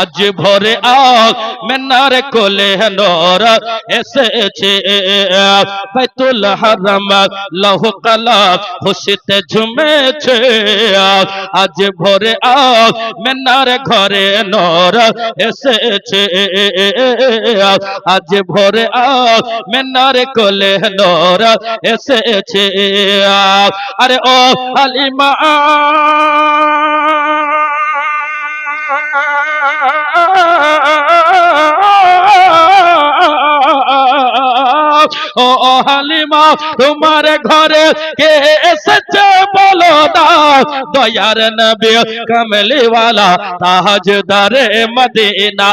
আজ ভোরে আগ মেনার কোলে নর এসেছে। বাইতুল হারাম লহ কালা খুশিতে ঝুমেছে। আজ ভোরে আগ মেনার ঘরে নর এসেছে। আজ ভোরে আগ মেনার কোলে নর এসেছে। আরে ও হালিমা ও হালিমা তোমার ঘরে কে এসেছে বলো না। দয়ার নবী কমলিওয়ালা তাজদারে মদিনা।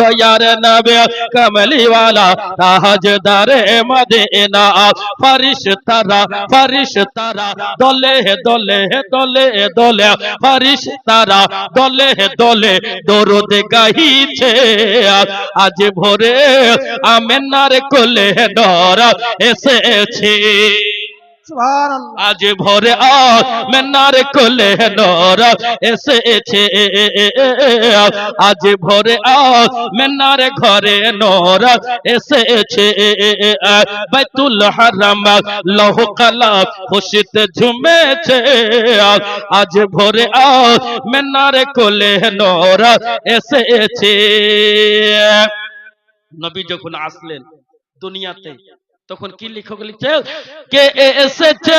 দয়ার নবী কমলিওয়ালা তাজদারে মদিনা। ফরিশতারা ফরিশতারা, দলে দলে দলে দলে। ফরিশতারা, দলে দলে দরুদ গাইছে আজ ভোরে আমেনার কোলে ডর এসেছে। সুবহানাল্লাহ। আজ ভোরে আমেনার কোলে ডর এসেছে। আজ ভোরে আমেনার ঘরে নর এসেছে। বাইতুল হারাম লহ কালা খুশিতে ঝুমেছে। আজ ভোরে আমেনার কোলে নর এসেছে। নবী যখন আসলেন দুনিয়াতে তখন কি লিখক লিখছে কে এসেছে?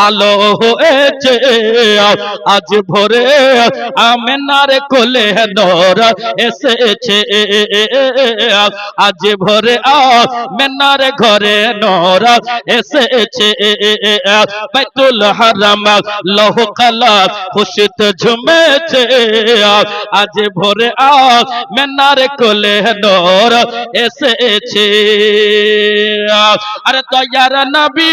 আলো হয়েছে আজ ভোরে আমেনার কোলে নর এসেছে আজ ভোরে আমেনার ঘরে নর এসেছে বাইতুল হারাম লহ কালা খুশিত ঝুমেছে আজ ভোরে আমেনার কোলে নর এসেছে আরে দয়ার নবী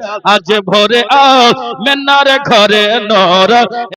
আজ ভোরে আ মেনার ঘরে নর।